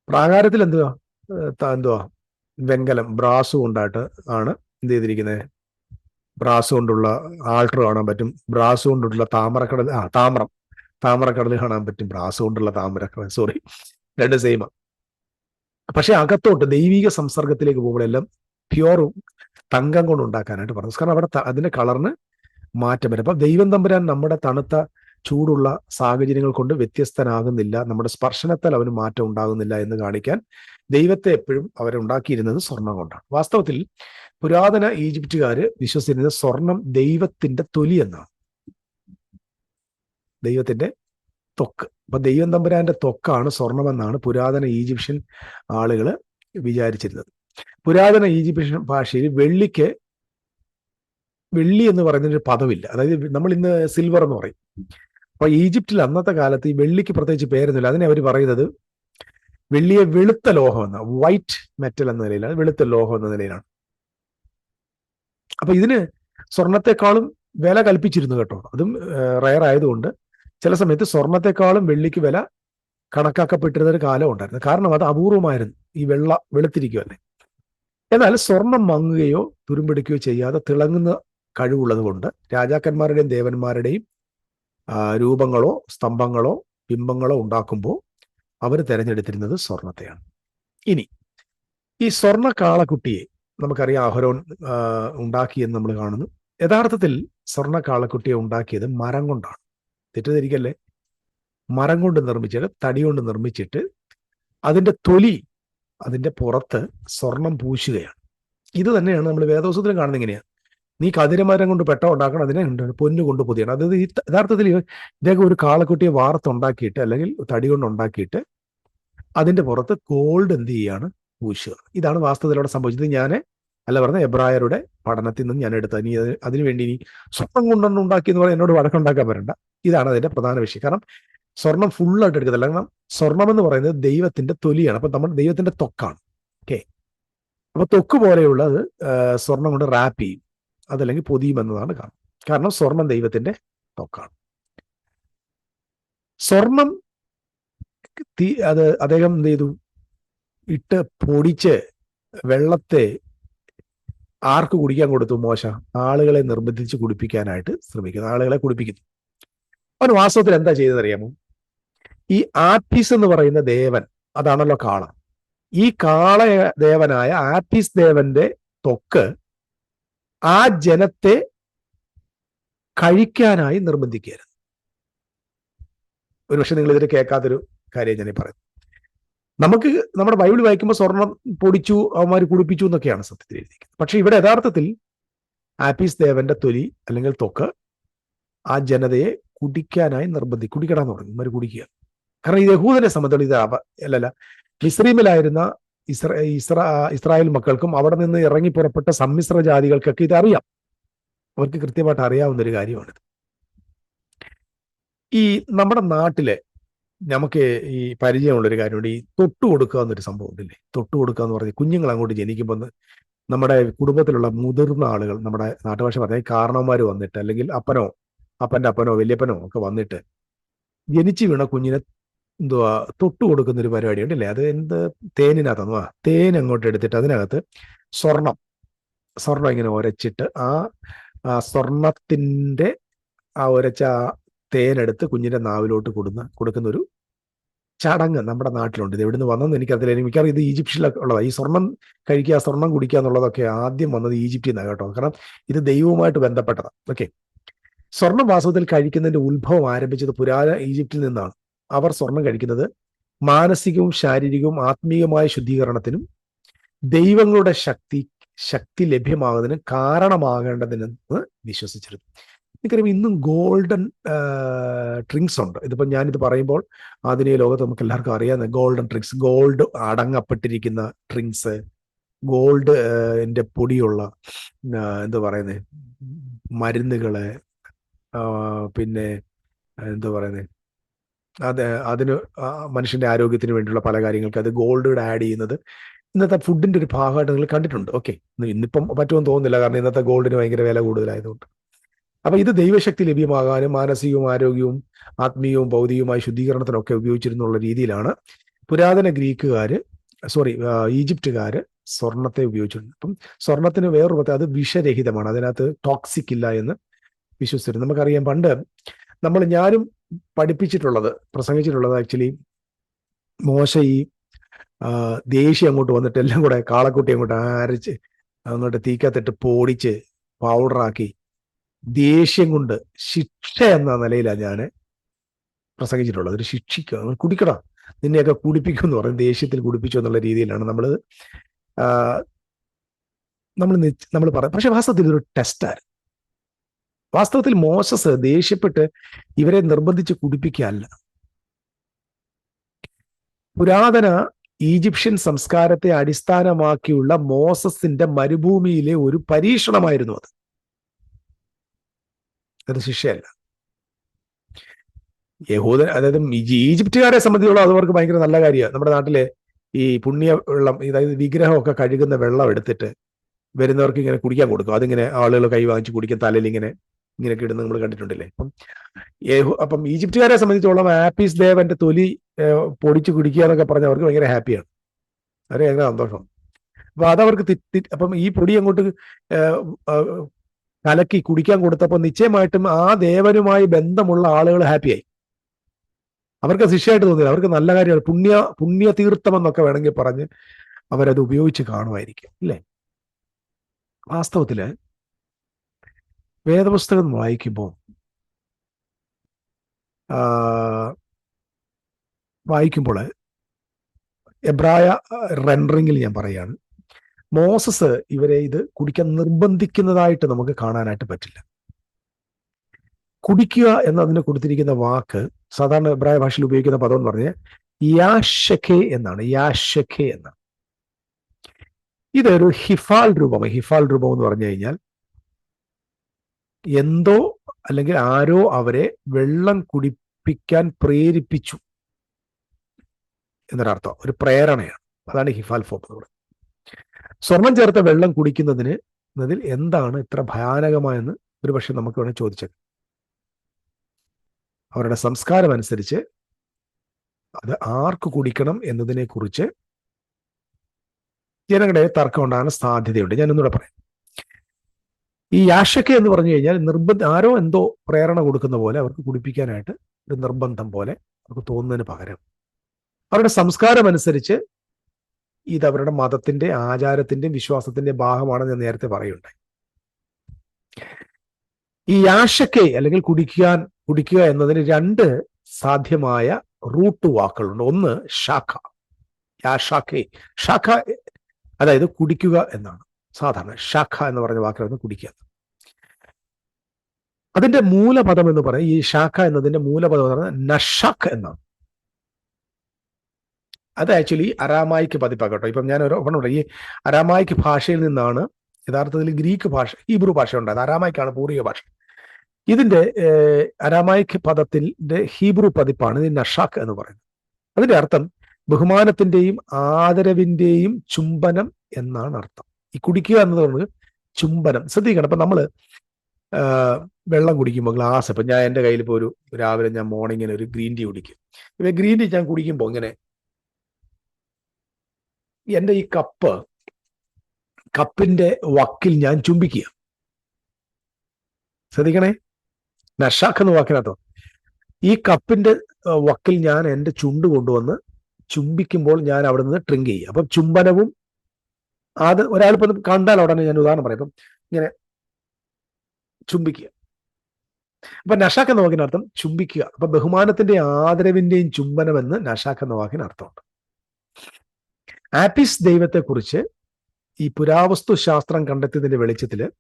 പ്രാകാരത്തിൽ എന്തുവാ? എന്തുവാ? വെങ്കലം ബ്രാസ് കൊണ്ടായിട്ട് ആണ് എന്ത് ചെയ്തിരിക്കുന്നത്? ബ്രാസ് കൊണ്ടുള്ള ആൾട്ടർ കാണാൻ പറ്റും. ബ്രാസ് കൊണ്ടുള്ള താമരക്കടൽ ആ താമരം. താമരക്കടൽ കാണാൻ പറ്റും. ബ്രാസ് കൊണ്ടുള്ള താമരക്കടൽ. സോറി രണ്ട് സെയിമ പക്ഷെ അകത്തോട്ട് ദൈവിക സംസർഗത്തിലേക്ക് പോകുമ്പോഴെല്ലാം പ്യുവർ തങ്കം കൊണ്ട് ഉണ്ടാക്കാനായിട്ട് പറഞ്ഞു. കാരണം അവിടെ അതിന്റെ കളറിന് മാറ്റം വരും. അപ്പൊ ദൈവം തമ്പുരാൻ നമ്മുടെ തണുത്ത ചൂടുള്ള സാഹചര്യങ്ങൾ കൊണ്ട് വ്യത്യസ്തനാകുന്നില്ല. നമ്മുടെ സ്പർശനത്താൽ അവന് മാറ്റം ഉണ്ടാകുന്നില്ല എന്ന് കാണിക്കാൻ ദൈവത്തെ എപ്പോഴും അവരുണ്ടാക്കിയിരുന്നത് സ്വർണം കൊണ്ടാണ്. വാസ്തവത്തിൽ പുരാതന ഈജിപ്തുകാര് വിശ്വസിച്ചിരുന്നത് സ്വർണം ദൈവത്തിന്റെ തൊലി എന്നാണ്. ദൈവത്തിന്റെ തൊക്ക്. അപ്പൊ ദൈവം തമ്പുരാന്റെ ത്വക്കാണ് സ്വർണമെന്നാണ് പുരാതന ഈജിപ്ഷ്യൻ ആളുകൾ വിചാരിച്ചിരുന്നത്. പുരാതന ഈജിപ്ഷ്യൻ ഭാഷയിൽ വെള്ളിക്ക് വെള്ളി എന്ന് പറയുന്നൊരു പദമില്ല. അതായത് നമ്മൾ ഇന്ന് സിൽവർ എന്ന് പറയും. അപ്പൊ ഈജിപ്തിൽ അന്നത്തെ കാലത്ത് ഈ വെള്ളിക്ക് പ്രത്യേകിച്ച് പേരൊന്നുമില്ല. അതിനെ അവർ പറയുന്നത് വെള്ളിയെ വെളുത്ത ലോഹം എന്ന. വൈറ്റ് മെറ്റൽ എന്ന നിലയിലാണ്. വെളുത്ത ലോഹം എന്ന നിലയിലാണ്. അപ്പൊ ഇതിന് സ്വർണത്തെക്കാളും വില കൽപ്പിച്ചിരുന്നു കേട്ടോ. അതും റയർ ആയതുകൊണ്ട് ചില സമയത്ത് സ്വർണത്തെക്കാളും വെള്ളിക്ക് വില കണക്കാക്കപ്പെട്ടിരുന്ന ഒരു കാലം ഉണ്ടായിരുന്നു. കാരണം അത് അപൂർവമായിരുന്നു. ഈ വെള്ള വെളുത്തിരിക്കുമല്ലേ എന്നാൽ സ്വർണം മങ്ങുകയോ തുരുമ്പെടുക്കുകയോ ചെയ്യാതെ തിളങ്ങുന്ന കഴിവുള്ളത് കൊണ്ട് രാജാക്കന്മാരുടെയും ദേവന്മാരുടെയും രൂപങ്ങളോ സ്തംഭങ്ങളോ ബിംബങ്ങളോ ഉണ്ടാക്കുമ്പോൾ അവർ തിരഞ്ഞെടുത്തിരുന്നത് സ്വർണത്തെയാണ്. ഇനി ഈ സ്വർണ കാളക്കുട്ടിയെ നമുക്കറിയാം അഹരോൻ ഉണ്ടാക്കിയെന്ന് നമ്മൾ കാണുന്നു. യഥാർത്ഥത്തിൽ സ്വർണ കാളക്കുട്ടിയെ ഉണ്ടാക്കിയത് മരം കൊണ്ടാണ്. തെറ്റിദ്ധരിക്കല്ലേ? മരം കൊണ്ട് നിർമ്മിച്ചിട്ട് തടി കൊണ്ട് നിർമ്മിച്ചിട്ട് അതിന്റെ തൊലി അതിന്റെ പുറത്ത് സ്വർണം പൂശുകയാണ്. ഇത് തന്നെയാണ് നമ്മൾ വേദോസത്തിലും കാണുന്നത് എങ്ങനെയാണ് നീ കതിരമരം കൊണ്ട് പെട്ട ഉണ്ടാക്കണം അതിനെ പൊന്നു കൊണ്ട് പൊതിയണം. അതായത് യഥാർത്ഥത്തിൽ ഇദ്ദേഹം ഒരു കാളക്കുട്ടിയെ വാർത്തുണ്ടാക്കിയിട്ട് അല്ലെങ്കിൽ തടി കൊണ്ട് ഉണ്ടാക്കിയിട്ട് അതിന്റെ പുറത്ത് ഗോൾഡ് എന്ത് ചെയ്യാണ്? പൂശുക ഇതാണ് വാസ്തവത്തിലൂടെ സംഭവിച്ചത്. ഞാൻ അല്ല പറഞ്ഞ എബ്രായരുടെ പഠനത്തിൽ നിന്ന് ഞാൻ എടുത്തത്. ഇനി അത് അതിനുവേണ്ടി ഇനി സ്വർണം കൊണ്ടൊന്നും ഉണ്ടാക്കി എന്ന് പറഞ്ഞാൽ എന്നോട് വഴക്കുണ്ടാക്കാൻ വരണ്ട. ഇതാണ് അതിന്റെ പ്രധാന വിഷയം. കാരണം സ്വർണം ഫുള്ളായിട്ട് എടുക്കത്തില്ല. കാരണം സ്വർണം എന്ന് പറയുന്നത് ദൈവത്തിന്റെ തൊലിയാണ്. അപ്പൊ നമ്മൾ ദൈവത്തിന്റെ തൊക്കാണ്. ഓക്കെ? അപ്പൊ തൊക്ക് പോലെയുള്ളത് സ്വർണം കൊണ്ട് റാപ്പ് ചെയ്യും. അതല്ലെങ്കിൽ പൊതിയും എന്നതാണ് കാരണം. കാരണം സ്വർണം ദൈവത്തിന്റെ തൊക്കാണ്. സ്വർണം അത് അദ്ദേഹം എന്ത് ചെയ്തു? ഇട്ട് പൊടിച്ച് വെള്ളത്തെ ആർക്ക് കുടിക്കാൻ കൊടുത്തു മോശ? ആളുകളെ നിർബന്ധിച്ച് കുടിപ്പിക്കാനായിട്ട് ശ്രമിക്കുന്നു. ആളുകളെ കുടിപ്പിക്കുന്നു. അവൻ വാസ്തവത്തിൽ എന്താ ചെയ്തതറിയാമോ ഈ ആപ്പീസ് എന്ന് പറയുന്ന ദേവൻ അതാണല്ലോ കാള. ഈ കാള ദേവനായ ആപ്പീസ് ദേവന്റെ തൊക്ക് ആ ജനത്തെ കഴിക്കാനായി നിർബന്ധിക്കരുത്. ഒരുപക്ഷെ നിങ്ങൾ ഇതിന് കേൾക്കാത്തൊരു കാര്യം ഞാൻ പറയുന്നത് നമുക്ക് നമ്മുടെ ബൈബിൾ വായിക്കുമ്പോൾ സ്വർണം പൊടിച്ചു അവന്മാർ കുടിപ്പിച്ചു എന്നൊക്കെയാണ് സത്യത്തിൽ എഴുതിയിരിക്കുന്നത്. പക്ഷെ ഇവിടെ യഥാർത്ഥത്തിൽ ആപ്പീസ് ദേവന്റെ തൊലി അല്ലെങ്കിൽ തൊക്ക് ആ ജനതയെ കുടിക്കാനായി നിർബന്ധി കുടിക്കണമെന്ന് പറഞ്ഞു ഇവർ കുടിക്കുക. കാരണം ഈ യഹൂദനെ സംബന്ധിച്ച് ഇത് അല്ലല്ല മിസ്രീമിലായിരുന്ന ഇസ്ര ഇസ്ര ഇസ്രായേൽ മക്കൾക്കും അവിടെ നിന്ന് ഇറങ്ങി പുറപ്പെട്ട സമ്മിശ്ര ജാതികൾക്കൊക്കെ ഇത് അറിയാം. അവർക്ക് കൃത്യമായിട്ട് അറിയാവുന്ന ഒരു കാര്യമാണിത്. ഈ നമ്മുടെ നാട്ടിലെ നമുക്ക് ഈ പരിചയമുള്ളൊരു കാര്യമുണ്ട്. ഈ തൊട്ടു കൊടുക്കുക എന്നൊരു സംഭവം ഉണ്ടല്ലേ? തൊട്ടു കൊടുക്കുക എന്ന് പറഞ്ഞ് കുഞ്ഞുങ്ങൾ അങ്ങോട്ട് ജനിക്കുമ്പോൾ നമ്മുടെ കുടുംബത്തിലുള്ള മുതിർന്ന ആളുകൾ നമ്മുടെ നാട്ടുഭാഷ പറഞ്ഞാൽ കാരണവന്മാർ വന്നിട്ട് അല്ലെങ്കിൽ അപ്പനോ അപ്പന്റെ അപ്പനോ വലിയപ്പനോ ഒക്കെ വന്നിട്ട് ജനിച്ചു വീണ കുഞ്ഞിനെ എന്തുവാ തൊട്ടു കൊടുക്കുന്ന ഒരു പരിപാടി ഉണ്ടല്ലേ അത് എന്ത്? തേനിനകത്തൊന്നും ആ തേൻ അങ്ങോട്ട് എടുത്തിട്ട് അതിനകത്ത് സ്വർണം സ്വർണം ഇങ്ങനെ ഒരച്ചിട്ട് ആ സ്വർണത്തിന്റെ ആ ഉരച്ച ആ തേനെടുത്ത് കുഞ്ഞിന്റെ നാവിലോട്ട് കൊടുന്ന കൊടുക്കുന്ന ഒരു ചടങ്ങ് നമ്മുടെ നാട്ടിലുണ്ട്. ഇത് എവിടുന്ന് വന്നെന്ന് എനിക്കറിയില്ല എനിക്ക് മിക്കവാറും ഇത് ഈജിപ്ഷ്യനിലൊക്കെ ഉള്ളതാണ് ഈ സ്വർണം കഴിക്കുക സ്വർണം കുടിക്കുക എന്നുള്ളതൊക്കെ ആദ്യം വന്നത് ഈജിപ്തിൽ നിന്നാണ് കേട്ടോ. കാരണം ഇത് ദൈവവുമായിട്ട് ബന്ധപ്പെട്ടതാണ് ഓക്കെ. സ്വർണം വാസ്തവത്തിൽ കഴിക്കുന്നതിന്റെ ഉത്ഭവം ആരംഭിച്ചത് പുരാതന ഈജിപ്തിൽ നിന്നാണ്. അവർ സ്വർണം കഴിക്കുന്നത് മാനസികവും ശാരീരികവും ആത്മീയവുമായ ശുദ്ധീകരണത്തിനും ദൈവങ്ങളുടെ ശക്തി ശക്തി ലഭ്യമാകുന്നതിനും കാരണമാകേണ്ടതിനെന്ന് വിശ്വസിച്ചിരുന്നു. എനിക്കറിയാം ഇന്നും ഗോൾഡൻ ഡ്രിങ്ക്സ് ഉണ്ട്. ഇതിപ്പോൾ ഞാനിത് പറയുമ്പോൾ ആധുനിക ലോകത്ത് നമുക്ക് എല്ലാവർക്കും അറിയാവുന്ന ഗോൾഡൻ ഡ്രിങ്ക്സ് ഗോൾഡ് അടങ്ങപ്പെട്ടിരിക്കുന്ന ഡ്രിങ്ക്സ് ഗോൾഡ് എന്റെ പൊടിയുള്ള എന്താ പറയുന്നത് മരുന്നുകൾ പിന്നെ എന്താ പറയുന്നത് അത് അതിന് മനുഷ്യന്റെ ആരോഗ്യത്തിന് വേണ്ടിയുള്ള പല കാര്യങ്ങൾക്ക് അത് ഗോൾഡ് ആഡ് ചെയ്യുന്നത് ഇന്നത്തെ ഫുഡിന്റെ ഒരു ഭാഗമായിട്ട് നിങ്ങൾ കണ്ടിട്ടുണ്ട്. ഓക്കെ ഇന്നിപ്പം പറ്റുമെന്ന് തോന്നുന്നില്ല. കാരണം ഇന്നത്തെ ഗോൾഡിന് ഭയങ്കര വില കൂടുതലായതുകൊണ്ട്. അപ്പൊ ഇത് ദൈവശക്തി ലഭ്യമാകാനും മാനസികവും ആരോഗ്യവും ആത്മീയവും ഭൗതികവുമായ ശുദ്ധീകരണത്തിനൊക്കെ ഉപയോഗിച്ചിരുന്നുള്ള രീതിയിലാണ് പുരാതന ഗ്രീക്കുകാര് സോറി ഈജിപ്തുകാര് സ്വർണത്തെ ഉപയോഗിച്ചിട്ടുണ്ട് അപ്പം സ്വർണത്തിന് വേറൊരു പ്രത്യേകത അത് വിഷരഹിതമാണ്. അതിനകത്ത് ടോക്സിക് ഇല്ല എന്ന് വിശ്വസിച്ചിരുന്നു. നമുക്കറിയാം പണ്ട് നമ്മൾ ഞാനും പഠിപ്പിച്ചിട്ടുള്ളത് പ്രസംഗിച്ചിട്ടുള്ളത് ആക്ച്വലി മോശ ഈ ദേഷ്യം അങ്ങോട്ട് വന്നിട്ട് എല്ലാം കൂടെ കാളക്കുട്ടി അങ്ങോട്ട് അരച്ച് അങ്ങോട്ട് തീക്കത്തിട്ട് പൊടിച്ച് പൗഡറാക്കി ദേഷ്യം കൊണ്ട് ശിക്ഷ എന്ന നിലയിലാണ് ഞാൻ പ്രസംഗിച്ചിട്ടുള്ളത്. ഒരു ശിക്ഷിക്കുക കുടിക്കണം. നിന്നെയൊക്കെ കുടിപ്പിക്കും എന്ന് പറയും. ദേഷ്യത്തിൽ കുടിപ്പിച്ചു എന്നുള്ള രീതിയിലാണ് നമ്മൾ നമ്മൾ നമ്മൾ പറയാം പക്ഷെ വാസ്തവത്തിൽ ഇതൊരു ടെസ്റ്റായിരുന്നു വാസ്തവത്തിൽ മോശസ് ദേഷ്യപ്പെട്ട് ഇവരെ നിർബന്ധിച്ച് കുടിപ്പിക്കുകയല്ല പുരാതന ഈജിപ്ഷ്യൻ സംസ്കാരത്തെ അടിസ്ഥാനമാക്കിയുള്ള മോസസിന്റെ മരുഭൂമിയിലെ ഒരു പരീക്ഷണമായിരുന്നു അത്. അത് ശിക്ഷയല്ല. യഹൂദൻ അതായത് ഈജിപ്തുകാരെ സംബന്ധിച്ചുള്ള അത് അവർക്ക് ഭയങ്കര നല്ല കാര്യമാണ്. നമ്മുടെ നാട്ടിലെ ഈ പുണ്യ വെള്ളം അതായത് വിഗ്രഹമൊക്കെ കഴുകുന്ന വെള്ളം എടുത്തിട്ട് വരുന്നവർക്ക് ഇങ്ങനെ കുടിക്കാൻ കൊടുക്കും. അതിങ്ങനെ ആളുകൾ കൈ വാങ്ങിച്ച് കുടിക്കാൻ തലയിൽ ഇങ്ങനെ ഇങ്ങനെ ഇടുന്ന നമ്മൾ കണ്ടിട്ടുണ്ടല്ലേ? അപ്പം യേഹു അപ്പം ഈജിപ്തുകാരെ സംബന്ധിച്ചോളം ആപ്പീസ് ദേവന്റെ തൊലി പൊടിച്ച് കുടിക്കുക എന്നൊക്കെ പറഞ്ഞ അവർക്ക് ഭയങ്കര ഹാപ്പിയാണ്. അവരെ ഭയങ്കര സന്തോഷം. അപ്പൊ അതവർക്ക് അപ്പം ഈ പൊടി അങ്ങോട്ട് കലക്കി കുടിക്കാൻ കൊടുത്തപ്പോൾ നിശ്ചയമായിട്ടും ആ ദേവനുമായി ബന്ധമുള്ള ആളുകൾ ഹാപ്പിയായി അവർക്ക് ശിക്ഷയായിട്ട് തോന്നിയില്ല. അവർക്ക് നല്ല കാര്യമാണ്. പുണ്യ പുണ്യ തീർത്ഥം എന്നൊക്കെ വേണമെങ്കിൽ പറഞ്ഞ് അവരത് ഉപയോഗിച്ച് കാണുമായിരിക്കും അല്ലേ വാസ്തവത്തിൽ വേദപുസ്തകം വായിക്കുമ്പോൾ വായിക്കുമ്പോൾ എബ്രായ റെൻഡറിങ്ങിൽ ഞാൻ പറയാണ് മോസസ് ഇവരെ ഇത് കുടിക്കാൻ നിർബന്ധിക്കുന്നതായിട്ട് നമുക്ക് കാണാനായിട്ട് പറ്റില്ല. കുടിക്കുക എന്നതിന് കൊടുത്തിരിക്കുന്ന വാക്ക് സാധാരണ എബ്രായ ഭാഷയിൽ ഉപയോഗിക്കുന്ന പദം എന്ന് പറഞ്ഞാൽ യാഷഖെ എന്നാണ്. യാഷഖെ എന്നാണ്. ഇതൊരു ഹിഫാൽ രൂപം. ഹിഫാൽ രൂപം എന്ന് പറഞ്ഞു കഴിഞ്ഞാൽ എന്തോ അല്ലെങ്കിൽ ആരോ അവരെ വെള്ളം കുടിപ്പിക്കാൻ പ്രേരിപ്പിച്ചു എന്നൊരർത്ഥം. ഒരു പ്രേരണയാണ്. അതാണ് ഹിഫാൽ ഫോം എന്ന് പറയുന്നത്. സ്വർണം ചേർത്ത വെള്ളം കുടിക്കുന്നതിന് എന്നതിൽ എന്താണ് ഇത്ര ഭയാനകമായെന്ന് ഒരുപക്ഷെ നമുക്ക് വേണമെങ്കിൽ ചോദിച്ചത് അവരുടെ സംസ്കാരം അനുസരിച്ച് അത് ആർക്ക് കുടിക്കണം എന്നതിനെക്കുറിച്ച് ജനങ്ങളുടെ തർക്കം ഉണ്ടാകാൻ സാധ്യതയുണ്ട്. ഞാൻ ഒന്നുകൂടെ പറയാം. ഈ യാഷക്ക എന്ന് പറഞ്ഞു കഴിഞ്ഞാൽ നിർബന്ധ ആരോ എന്തോ പ്രേരണ കൊടുക്കുന്ന പോലെ അവർക്ക് കുടിപ്പിക്കാനായിട്ട് ഒരു നിർബന്ധം പോലെ അവർക്ക് തോന്നുന്നതിന് പകരം. അവരുടെ സംസ്കാരം അനുസരിച്ച് ഇത് അവരുടെ മതത്തിന്റെ ആചാരത്തിന്റെ വിശ്വാസത്തിന്റെ ഭാഗമാണെന്ന് ഞാൻ നേരത്തെ പറയുണ്ടായി ഈ യാഷക്കെ അല്ലെങ്കിൽ കുടിക്കാൻ കുടിക്കുക എന്നതിന് രണ്ട് സാധ്യമായ റൂട്ട് വാക്കുകളുണ്ട്. ഒന്ന് ശാഖ. യാഷാഖെ ശാഖ അതായത് കുടിക്കുക എന്നാണ്. സാധാരണ ശാഖ എന്ന് പറഞ്ഞ വാക്കിലാണ് കുടിക്കുക അതിന്റെ മൂലപദം എന്ന് പറയുന്നത് ഈ ശാഖ എന്നതിന്റെ മൂലപദം എന്ന് പറയുന്നത് നഷാഖ് എന്നാണ്. അത് ആക്ച്വലി അരാമായിക്ക് പതിപ്പാക്കട്ടോ. ഇപ്പം ഞാൻ ഒരു പറഞ്ഞു ഈ അരാമായിക്ക് ഭാഷയിൽ നിന്നാണ് യഥാർത്ഥത്തിൽ ഗ്രീക്ക് ഭാഷ ഹീബ്രു ഭാഷ ഉണ്ടായത്. അരാമായിക്കാണ് പൂർവിക ഭാഷ. ഇതിന്റെ അരാമായിക്ക് അരാമായിക് പദത്തിന്റെ ഹീബ്രു പതിപ്പാണ് ഇത് നഷാഖ് എന്ന് പറയുന്നത്. അതിന്റെ അർത്ഥം ബഹുമാനത്തിന്റെയും ആദരവിന്റെയും ചുംബനം എന്നാണ് അർത്ഥം. ഈ കുടിക്കുക എന്ന് പറഞ്ഞത് ചുംബനം. ശ്രദ്ധിക്കണം. അപ്പൊ നമ്മൾ വെള്ളം കുടിക്കുമ്പോൾ ഗ്ലാസ്. ഇപ്പൊ ഞാൻ എന്റെ കയ്യിൽ ഇപ്പോൾ ഒരു രാവിലെ ഞാൻ മോർണിംഗിന് ഒരു ഗ്രീൻ ടീ കുടിക്കും. ഇപ്പൊ ഗ്രീൻ ടീ ഞാൻ കുടിക്കുമ്പോൾ ഇങ്ങനെ എന്റെ ഈ കപ്പ് കപ്പിന്റെ വക്കിൽ ഞാൻ ചുംബിക്കുക. ശ്രദ്ധിക്കണേ? നഷാഖ് എന്ന വാക്കിനകത്തോ. ഈ കപ്പിന്റെ വക്കിൽ ഞാൻ എന്റെ ചുണ്ട് കൊണ്ടുവന്ന് ചുംബിക്കുമ്പോൾ ഞാൻ അവിടെ നിന്ന് ട്രിങ്ക് ചെയ്യും അപ്പം ചുംബനവും അത് ഒരാളിപ്പം കണ്ടാൽ ഉടനെ ഞാൻ ഉദാഹരണം പറയാം. ഇപ്പം ഇങ്ങനെ ചുംബിക്കുക. അപ്പൊ നഷാഖ് എന്ന വാക്കിനർത്ഥം ചുംബിക്കുക. അപ്പൊ ബഹുമാനത്തിന്റെ ആദരവിന്റെയും ചുംബനം എന്ന് എന്ന വാക്കിന് അർത്ഥമുണ്ട് ആപ്പിസ് ദൈവത്തെക്കുറിച്ച് ഈ പുരാവസ്തു ശാസ്ത്രം കണ്ടെത്തിയതിന്റെ വെളിച്ചത്തിൽ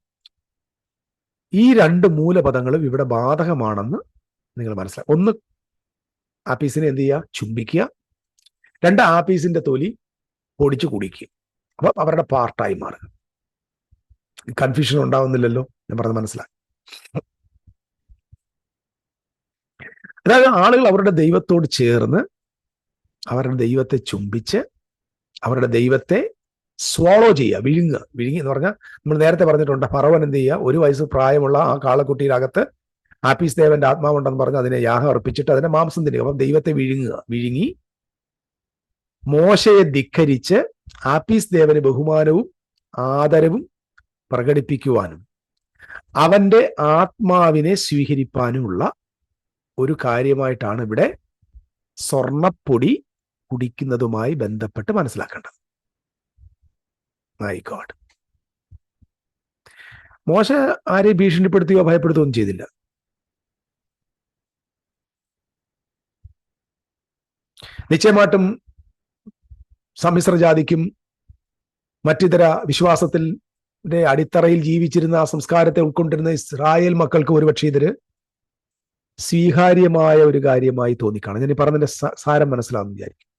ഈ രണ്ട് മൂലപദങ്ങളും ഇവിടെ ബാധകമാണെന്ന് നിങ്ങൾ മനസ്സിലാക്കും ഒന്ന് ആപ്പീസിനെ എന്ത് ചെയ്യുക? ചുംബിക്കുക. രണ്ട് ആപ്പീസിന്റെ തൊലി പൊടിച്ചു കുടിക്കുക. അപ്പൊ അവരുടെ പാർട്ടായി മാറുക. കൺഫ്യൂഷൻ ഉണ്ടാവുന്നില്ലല്ലോ ഞാൻ പറഞ്ഞത് മനസ്സിലാക്കി അതായത് ആളുകൾ അവരുടെ ദൈവത്തോട് ചേർന്ന് അവരുടെ ദൈവത്തെ ചുംബിച്ച് അവരുടെ ദൈവത്തെ സ്വാളോ ചെയ്യുക വിഴുങ്ങുക. വിഴുങ്ങി എന്ന് പറഞ്ഞാൽ നമ്മൾ നേരത്തെ പറഞ്ഞിട്ടുണ്ട് ഫറവൻ എന്ത് ചെയ്യുക? ഒരു വയസ്സ് പ്രായമുള്ള ആ കാളക്കുട്ടിയിലകത്ത് ആപ്പീസ് ദേവന്റെ ആത്മാവുണ്ടെന്ന് പറഞ്ഞ് അതിനെ യാഹം അർപ്പിച്ചിട്ട് അതിനെ മാംസം തിന്നുക. അപ്പം ദൈവത്തെ വിഴുങ്ങുക. വിഴുങ്ങി മോശയെ ധിക്കരിച്ച് ആപ്പീസ് ദേവന് ബഹുമാനവും ആദരവും പ്രകടിപ്പിക്കുവാനും അവന്റെ ആത്മാവിനെ സ്വീകരിപ്പാനുമുള്ള ഒരു കാര്യമായിട്ടാണ് ഇവിടെ സ്വർണപ്പൊടി കുടിക്കുന്നതുമായി ബന്ധപ്പെട്ട് മനസ്സിലാക്കേണ്ടത്. മൈ ഗോഡ് മോശ ആരെ ഭീഷണിപ്പെടുത്തുകയോ ഭയപ്പെടുത്തുകയോ ഒന്നും ചെയ്തില്ല. നിശ്ചയമായിട്ടും സമ്മിശ്ര ജാതിക്കും മറ്റിതര വിശ്വാസത്തിൽ അടിത്തറയിൽ ജീവിച്ചിരുന്ന ആ സംസ്കാരത്തെ ഉൾക്കൊണ്ടിരുന്ന ഇസ്രായേൽ മക്കൾക്ക് ഒരുപക്ഷെ ഇതിന് സ്വീകാര്യമായ ഒരു കാര്യമായി തോന്നിക്കാണും. ഞാൻ ഈ പറഞ്ഞതിന്റെ സാരം മനസ്സിലാവുന്ന വിചാരിക്കും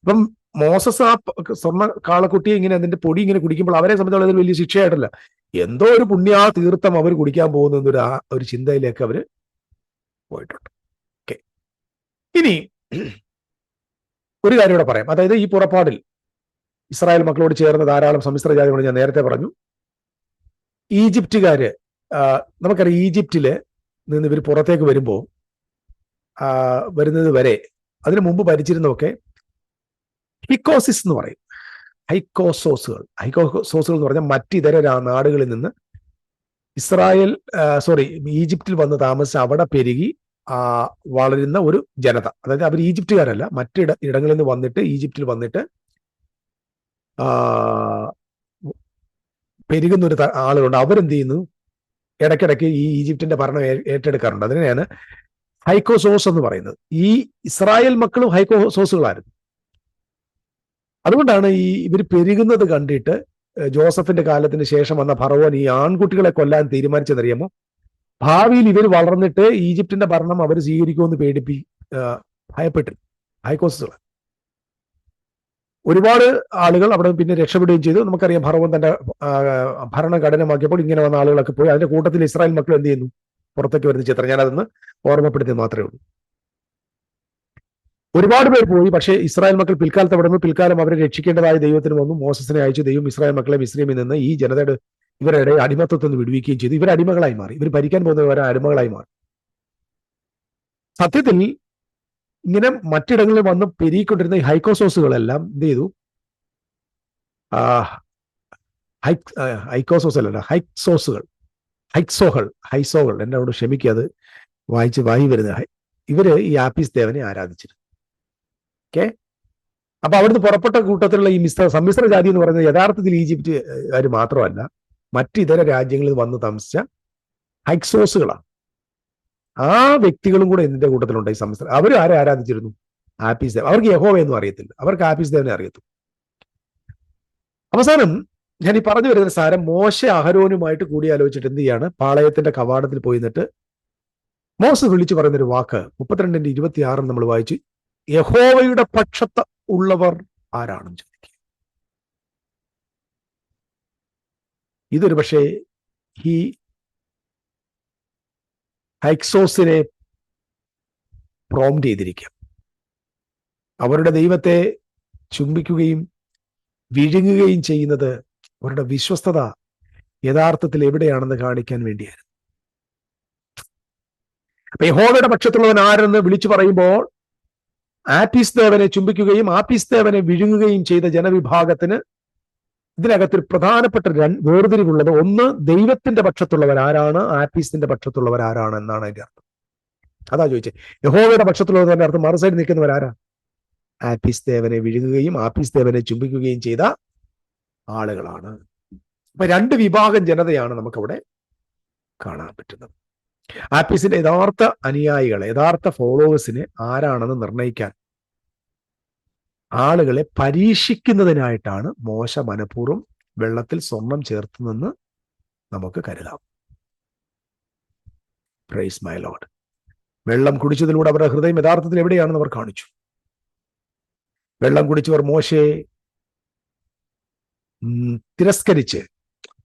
അപ്പം മോസസ് ആ സ്വർണ കാളക്കുട്ടിയെ ഇങ്ങനെ അതിന്റെ പൊടി ഇങ്ങനെ കുടിക്കുമ്പോൾ അവരെ സംബന്ധിച്ചുള്ള വലിയ ശിക്ഷയായിട്ടല്ല. എന്തോ ഒരു പുണ്യാ തീർത്ഥം അവർ കുടിക്കാൻ പോകുന്ന എന്നൊരു ആ ഒരു ചിന്തയിലേക്ക് അവർ പോയിട്ടുണ്ട്. ഓക്കെ ഇനി ഒരു കാര്യം ഇവിടെ പറയാം. അതായത് ഈ പുറപ്പാടിൽ ഇസ്രായേൽ മക്കളോട് ചേർന്ന ധാരാളം സമ്മിശ്ര ജാതികൾ ഞാൻ നേരത്തെ പറഞ്ഞു. ഈജിപ്റ്റുകാര് നമുക്കറിയാം ഈജിപ്റ്റിൽ നിന്ന് ഇവർ പുറത്തേക്ക് വരുമ്പോൾ വരുന്നത് വരെ അതിനു മുമ്പ് ഭരിച്ചിരുന്നതൊക്കെ ഹിക്കോസിസ് എന്ന് പറയും. ഹൈക്കോസോസുകൾ ഹൈക്കോസോസുകൾ എന്ന് പറഞ്ഞാൽ മറ്റിതര നാടുകളിൽ നിന്ന് ഇസ്രായേൽ സോറി ഈജിപ്തിൽ വന്ന് താമസിച്ച് അവിടെ പെരുകി വളരുന്ന ഒരു ജനത. അതായത് അവർ ഈജിപ്തുകാരല്ല മറ്റിട ഇടങ്ങളിൽ നിന്ന് വന്നിട്ട് ഈജിപ്തിൽ വന്നിട്ട് പെരുകുന്ന ഒരു ആളുകളുണ്ട്. അവരെന്ത് ചെയ്യുന്നു? ഇടയ്ക്കിടയ്ക്ക് ഈ ഈജിപ്തിന്റെ ഭരണം ഏറ്റെടുക്കാറുണ്ട്. അതിനെയാണ് ഹൈക്കോസോസ് എന്ന് പറയുന്നത്. ഈ ഇസ്രായേൽ മക്കളും ഹൈക്കോസോസുകളായിരുന്നു അതുകൊണ്ടാണ് ഈ ഇവർ പെരുകുന്നത് കണ്ടിട്ട് ജോസഫിന്റെ കാലത്തിന് ശേഷം വന്ന ഫറവോൻ ഈ ആൺകുട്ടികളെ കൊല്ലാൻ തീരുമാനിച്ചെന്നറിയാമോ ഭാവിയിൽ ഇവർ വളർന്നിട്ട് ഈജിപ്തിന്റെ ഭരണം അവർ സ്വീകരിക്കുമെന്ന് പേടിപ്പി ഭയപ്പെട്ടു. ഹൈക്കോസുകൾ ഒരുപാട് ആളുകൾ അവിടെ പിന്നെ രക്ഷപ്പെടുകയും ചെയ്തു. നമുക്കറിയാം ഭർവൻ തന്റെ ഭരണം കഠിനമാക്കിയപ്പോൾ ഇങ്ങനെ വന്ന ആളുകളൊക്കെ പോയി. അതിന്റെ കൂട്ടത്തിൽ ഇസ്രായേൽ മക്കൾ എന്ത് ചെയ്യുന്നു? പുറത്തേക്ക് വരുന്ന ചിത്രം. ഞാനതൊന്ന് ഓർമ്മപ്പെടുത്തി മാത്രമേ ഉള്ളൂ. ഒരുപാട് പേർ പോയി പക്ഷേ ഇസ്രായേൽ മക്കൾ പിൽക്കാലത്ത് അവിടെ നിന്ന് പിൽക്കാലം അവരെ രക്ഷിക്കേണ്ടതായ ദൈവത്തിന് വന്നു. മോസസിനെ അയച്ചു ദൈവം ഇസ്രായേൽ മക്കളെ മിശ്രീമിൽ നിന്ന് ഈ ജനതയുടെ ഇവരുടെ അടിമത്വത്തിൽ നിന്ന് വിടുവിക്കുകയും ചെയ്തു. ഇവർ അടിമകളായി മാറി. ഇവർ ഭരിക്കാൻ പോകുന്നവരെ അടിമകളായി മാറി. സത്യത്തിൽ ഇങ്ങനെ മറ്റിടങ്ങളിൽ വന്ന് പെരുകിക്കൊണ്ടിരുന്ന ഈ ഹൈക്കോസോസുകളെല്ലാം എന്ത് ചെയ്തു? ഹൈ ഹൈക്കോസോസ് അല്ല ഹൈക്സോസുകൾ. ഹൈക്സോകൾ ഹൈസോകൾ. എന്നോട് ക്ഷമിക്കുക അത് വായിച്ച് വായി വരുന്ന ഇവർ ഈ ആപ്പീസ് ദേവനെ ആരാധിച്ചിരുന്നു. ഓക്കെ. അപ്പൊ അവിടുന്ന് പുറപ്പെട്ട കൂട്ടത്തിലുള്ള ഈ മിശ്ര സമ്മിശ്ര ജാതി എന്ന് പറയുന്നത് യഥാർത്ഥത്തിൽ ഈജിപ്റ്റുകാർ മാത്രമല്ല മറ്റിതര രാജ്യങ്ങളിൽ വന്ന് താമസിച്ച ഹൈക്സോസുകളാണ്. ആ വ്യക്തികളും കൂടെ ഇതിന്റെ കൂട്ടത്തിലുണ്ട് ഈ സമ്മിശ്ര. അവർ ആരെ ആരാധിച്ചിരുന്നു? ആപ്പീസ് ദേവ് അവർക്ക് യഹോവ എന്നും അറിയത്തില്ല. അവർക്ക് ആപ്പീസ് ദേവനെ അറിയത്തു അവസാനം ഞാൻ ഈ പറഞ്ഞു വരുന്ന സാരം മോശ അഹരോനുമായിട്ട് കൂടിയാലോചിച്ചിട്ട് എന്ത് ചെയ്യാണ്? പാളയത്തിന്റെ കവാടത്തിൽ പോയി നിന്നിട്ട് മോശ വിളിച്ചു പറയുന്ന ഒരു വാക്ക് മുപ്പത്തിരണ്ടിന്റെ ഇരുപത്തിയാറിൽ നമ്മൾ വായിച്ചു. യഹോവയുടെ പക്ഷത്ത് ഉള്ളവർ ആരാണെന്ന് ചോദിക്കുക ഇതൊരു പക്ഷേ ഈ ഹൈക്സോസിനെ പ്രോംറ്റ് ചെയ്തിരിക്കാം. അവരുടെ ദൈവത്തെ ചുംബിക്കുകയും വിഴുങ്ങുകയും ചെയ്യുന്നത് അവരുടെ വിശ്വസ്തത യഥാർത്ഥത്തിൽ എവിടെയാണെന്ന് കാണിക്കാൻ വേണ്ടിയായിരുന്നു. അപ്പൊ യഹോവയുടെ പക്ഷത്തുള്ളവൻ ആരെന്ന് വിളിച്ചു പറയുമ്പോൾ ആപ്പീസ് ദേവനെ ചുംബിക്കുകയും ആപ്പീസ് ദേവനെ വിഴുങ്ങുകയും ചെയ്ത ജനവിഭാഗത്തിന് ഇതിനകത്ത് ഒരു പ്രധാനപ്പെട്ട വേർതിരിവുള്ളത്. ഒന്ന് ദൈവത്തിന്റെ പക്ഷത്തുള്ളവർ ആരാണ്? ആപ്പീസിന്റെ പക്ഷത്തുള്ളവർ ആരാണ് എന്നാണ് അതിന്റെ അർത്ഥം. അതാ ചോദിച്ചത് യഹോവയുടെ പക്ഷത്തുള്ളവരുടെ അർത്ഥം മറു സൈഡ് നിൽക്കുന്നവരാരാ ആപ്പീസ് ദേവനെ വിഴുങ്ങുകയും ആപ്പീസ് ദേവനെ ചുംബിക്കുകയും ചെയ്ത ആളുകളാണ്. അപ്പൊ രണ്ട് വിഭാഗം ജനതയാണ് നമുക്കവിടെ കാണാൻ പറ്റുന്നത്. ആപ്പീസിന്റെ യഥാർത്ഥ അനുയായികളെ യഥാർത്ഥ ഫോളോവേഴ്സിനെ ആരാണെന്ന് നിർണയിക്കാൻ ആളുകളെ പരീക്ഷിക്കുന്നതിനായിട്ടാണ് മോശ മനഃപൂർവം വെള്ളത്തിൽ സ്വർണം ചേർത്തുന്നെന്ന് നമുക്ക് കരുതാം. പ്രൈസ് മൈ ലോഡ് വെള്ളം കുടിച്ചതിലൂടെ അവരുടെ ഹൃദയം യഥാർത്ഥത്തിൽ എവിടെയാണെന്ന് അവർ കാണിച്ചു. വെള്ളം കുടിച്ചവർ മോശയെ തിരസ്കരിച്ച്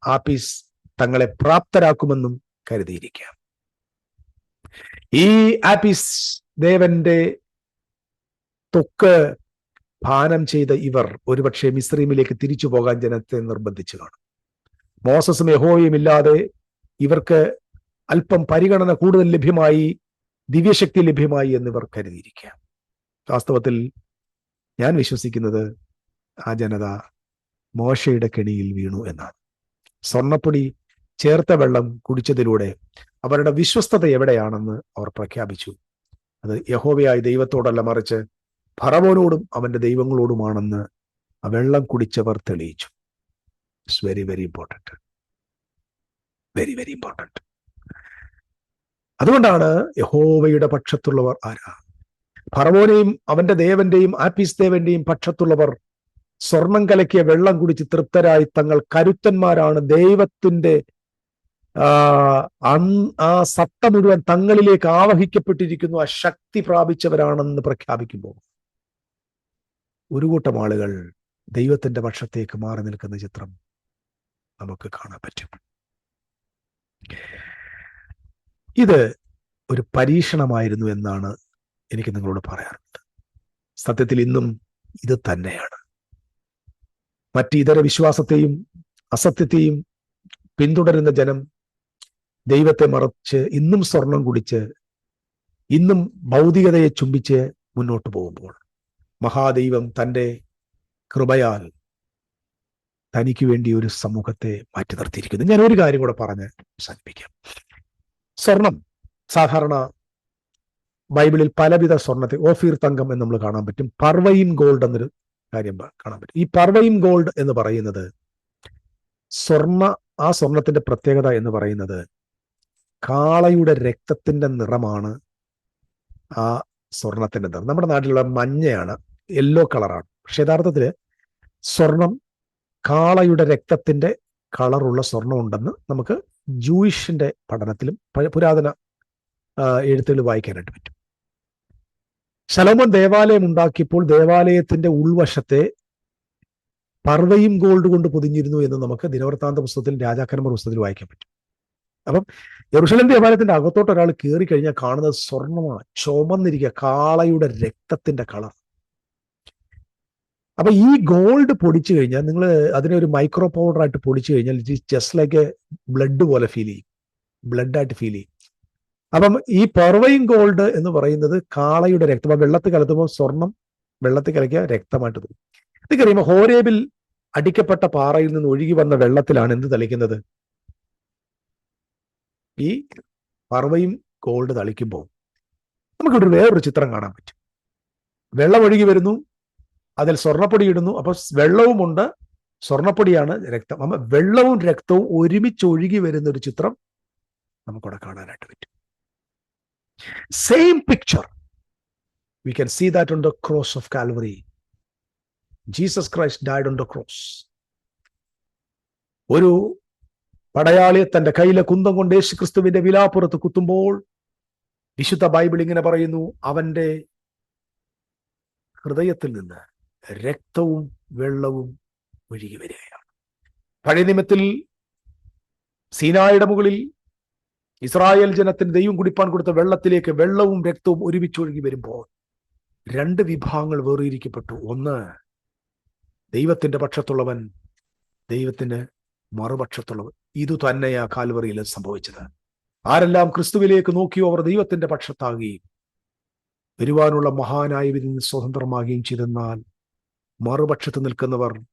ആപ്പീസ് തങ്ങളെ പ്രാപ്തരാക്കുമെന്നും കരുതിയിരിക്കാം. ഈ ആപ്പിസ് ദേവന്റെ തൊക്ക് പാനം ചെയ്ത ഇവർ ഒരുപക്ഷെ മിസ്രീമിലേക്ക് തിരിച്ചു പോകാൻ ജനത്തെ നിർബന്ധിച്ചു കാണും. മോസസും യഹോയും ഇല്ലാതെ ഇവർക്ക് അല്പം പരിഗണന കൂടുതൽ ലഭ്യമായി ദിവ്യശക്തി ലഭ്യമായി എന്നിവർ കരുതിയിരിക്കാം വാസ്തവത്തിൽ ഞാൻ വിശ്വസിക്കുന്നത് ആ ജനത മോശയുടെ കെണിയിൽ വീണു എന്നാണ്. സ്വർണപ്പൊടി ചേർത്ത വെള്ളം കുടിച്ചതിലൂടെ അവരുടെ വിശ്വസ്തത എവിടെയാണെന്ന് അവർ പ്രഖ്യാപിച്ചു. അത് യഹോവയായ ദൈവത്തോടല്ല മറിച്ച് ഫറവോനോടും അവന്റെ ദൈവങ്ങളോടുമാണെന്ന് ആ വെള്ളം കുടിച്ചവർ തെളിയിച്ചു. It's very very important very very important അതുകൊണ്ടാണ് യഹോവയുടെ പക്ഷത്തുള്ളവർ ആരാ? ഫറവോനെയും അവന്റെ ദേവന്റെയും ആപ്പീസ് ദേവന്റെയും പക്ഷത്തുള്ളവർ സ്വർണം കലക്കിയ വെള്ളം കുടിച്ച് തൃപ്തരായി തങ്ങൾ കരുത്തന്മാരാണ്. ദൈവത്തിന്റെ ആ സത്ത മുഴുവൻ തങ്ങളിലേക്ക് ആവഹിക്കപ്പെട്ടിരിക്കുന്നു. ആ ശക്തി പ്രാപിച്ചവരാണെന്ന് പ്രഖ്യാപിക്കുമ്പോൾ ഒരു കൂട്ടം ആളുകൾ ദൈവത്തിന്റെ പക്ഷത്തേക്ക് മാറി നിൽക്കുന്ന ചിത്രം നമുക്ക് കാണാൻ പറ്റും. ഇത് ഒരു പരീക്ഷണമായിരുന്നു എന്നാണ് എനിക്ക് നിങ്ങളോട് പറയാറുണ്ട് സത്യത്തിൽ ഇന്നും ഇത് തന്നെയാണ്. മറ്റ് ഇതര വിശ്വാസത്തെയും അസത്യത്തെയും പിന്തുടരുന്ന ജനം ദൈവത്തെ മറച്ച് ഇന്നും സ്വർണം കുടിച്ച് ഇന്നും ഭൗതികതയെ ചുംബിച്ച് മുന്നോട്ട് പോകുമ്പോൾ മഹാദൈവം തന്റെ കൃപയാൽ തനിക്ക് വേണ്ടി ഒരു സമൂഹത്തെ മാറ്റി നിർത്തിയിരിക്കുന്നു. ഞാൻ ഒരു കാര്യം കൂടെ പറഞ്ഞ് അവസാനിപ്പിക്കാം. സ്വർണം സാധാരണ ബൈബിളിൽ പലവിധ സ്വർണത്തെ ഓഫീർ തങ്കം എന്ന് നമ്മൾ കാണാൻ പറ്റും പർവയിൻ ഗോൾഡ് എന്നൊരു കാര്യം കാണാൻ പറ്റും. ഈ പർവയിൻ ഗോൾഡ് എന്ന് പറയുന്നത് സ്വർണ ആ സ്വർണത്തിന്റെ പ്രത്യേകത എന്ന് പറയുന്നത് കാളയുടെ രക്തത്തിന്റെ നിറമാണ് ആ സ്വർണത്തിന്റെ നിറം. നമ്മുടെ നാട്ടിലുള്ള മഞ്ഞയാണ് യെല്ലോ കളറാണ്. പക്ഷെ യഥാർത്ഥത്തിൽ സ്വർണം കാളയുടെ രക്തത്തിന്റെ കളറുള്ള സ്വർണം ഉണ്ടെന്ന് നമുക്ക് ജൂയിഷിന്റെ പഠനത്തിലും പുരാതന എഴുത്തുകൾ വായിക്കാനായിട്ട് പറ്റും. ശലോമൻ ദേവാലയം ഉണ്ടാക്കിയപ്പോൾ ദേവാലയത്തിന്റെ ഉൾവശത്തെ പർവയും ഗോൾഡ് കൊണ്ട് പൊതിഞ്ഞിരുന്നു എന്ന് നമുക്ക് ദിനവൃത്താന്ത പുസ്തകത്തിൽ രാജാക്കന്മാർ പുസ്തകത്തിൽ വായിക്കാൻ പറ്റും. അപ്പം യെറുശലേം ദേവാലയത്തിന്റെ അകത്തോട്ട് ഒരാൾ കയറി കഴിഞ്ഞാൽ കാണുന്നത് സ്വർണമാണ്. ചുമന്നിരിക്കുക. കാളയുടെ രക്തത്തിന്റെ കളർ. അപ്പൊ ഈ ഗോൾഡ് പൊടിച്ചു കഴിഞ്ഞാൽ നിങ്ങൾ അതിനെ ഒരു മൈക്രോ പൗഡർ ആയിട്ട് പൊടിച്ചു കഴിഞ്ഞാൽ it is just like a blood പോലെ ഫീൽ ചെയ്യും. ബ്ലഡ് ആയിട്ട് ഫീൽ ചെയ്യും. അപ്പം ഈ പെർവയും ഗോൾഡ് എന്ന് പറയുന്നത് കാളയുടെ രക്തം. വെള്ളത്തിൽ കലർത്തുമ്പോൾ സ്വർണം വെള്ളത്തിൽ കലക്കിയ രക്തമായിട്ട് തോന്നും ഇതൊക്കെ ഹോരേബിൽ അടിക്കപ്പെട്ട പാറയിൽ നിന്ന് ഒഴുകി വന്ന വെള്ളത്തിലാണ് എന്ത് തളിക്കുന്നത് ഈ പർവയും ഗോൾഡ് തളിക്കുമ്പോൾ നമുക്കിവിടെ വേറൊരു ചിത്രം കാണാൻ പറ്റും. വെള്ളം ഒഴുകി വരുന്നു അതിൽ സ്വർണപ്പൊടി ഇടുന്നു. അപ്പൊ വെള്ളവുമുണ്ട് സ്വർണപ്പൊടിയാണ് രക്തം. അപ്പൊ വെള്ളവും രക്തവും ഒരുമിച്ച് ഒഴുകി വരുന്ന ഒരു ചിത്രം നമുക്കവിടെ കാണാനായിട്ട് പറ്റും. Same picture we can see that on the cross of Calvary Jesus Christ died on the cross ഒരു പടയാളിയെ തന്റെ കയ്യിലെ കുന്തം കൊണ്ട് യേശു ക്രിസ്തുവിന്റെ വിലാപ്പുറത്ത് കുത്തുമ്പോൾ വിശുദ്ധ ബൈബിൾ ഇങ്ങനെ പറയുന്നു അവന്റെ ഹൃദയത്തിൽ നിന്ന് രക്തവും വെള്ളവും ഒഴുകി വരികയാണ്. പഴയ നിയമത്തിൽ സീനായുടെ മുകളിൽ ഇസ്രായേൽ ജനത്തിന് ദൈവം കുടിപ്പാൻ കൊടുത്ത വെള്ളത്തിലേക്ക് വെള്ളവും രക്തവും ഒരുമിച്ച് ഒഴുകി വരുമ്പോൾ രണ്ട് വിഭാഗങ്ങൾ വേറിയിരിക്കപ്പെട്ടു ഒന്ന് ദൈവത്തിന്റെ പക്ഷത്തുള്ളവൻ ദൈവത്തിന് മറുപക്ഷത്തുള്ളവൻ. ഇതു തന്നെയാ കാൽവറിയിൽ സംഭവിച്ചത്. ആരെല്ലാം ക്രിസ്തുവിലേക്ക് നോക്കിയോ അവർ ദൈവത്തിന്റെ പക്ഷത്താകുകയും വരുവാനുള്ള മഹാനായ വിധി സ്വതന്ത്രമാകുകയും ചെയ്തെന്നാൽ മറുപക്ഷത്ത് നിൽക്കുന്നവർ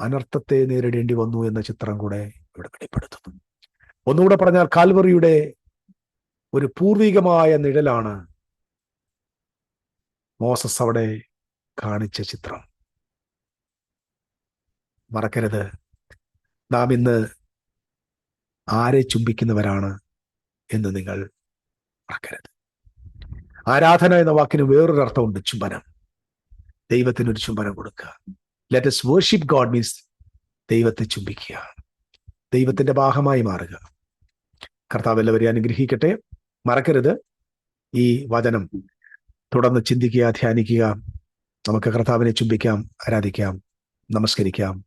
അനർത്ഥത്തെ നേരിടേണ്ടി വന്നു എന്ന ചിത്രം കൂടെ ഇവിടെ വെളിപ്പെടുത്തുന്നു. ഒന്നുകൂടെ പറഞ്ഞാൽ കാൽവറിയുടെ ഒരു പൂർവികമായ നിഴലാണ് മോസസ് അവിടെ കാണിച്ച ചിത്രം. മറക്കരുത്. നാം ഇന്ന് ആരെ ചുംബിക്കുന്നവരാണ് എന്ന് നിങ്ങൾ മറക്കരുത്. ആരാധന എന്ന വാക്കിന് വേറൊരു അർത്ഥമുണ്ട് ചുംബനം. ദൈവത്തിന് ഒരു ചുംബനം കൊടുക്കുക. Let's worship God means ദൈവത്തെ ചുംബിക്കുക. ദൈവത്തിന്റെ ഭാഗമായി മാറുക. കർത്താവ് എല്ലാവരെയും അനുഗ്രഹിക്കട്ടെ. മറക്കരുത്. ഈ വചനം തുടർന്ന് ചിന്തിക്കുക ധ്യാനിക്കുക. നമുക്ക് കർത്താവിനെ ചുംബിക്കാം ആരാധിക്കാം നമസ്കരിക്കാം.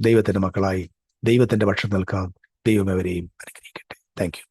ദൈവത്തിന്റെ മക്കളായി ദൈവത്തിന്റെ പക്ഷം നിൽക്കാം. ദൈവം അവരെയും അനുഗ്രഹിക്കട്ടെ. താങ്ക്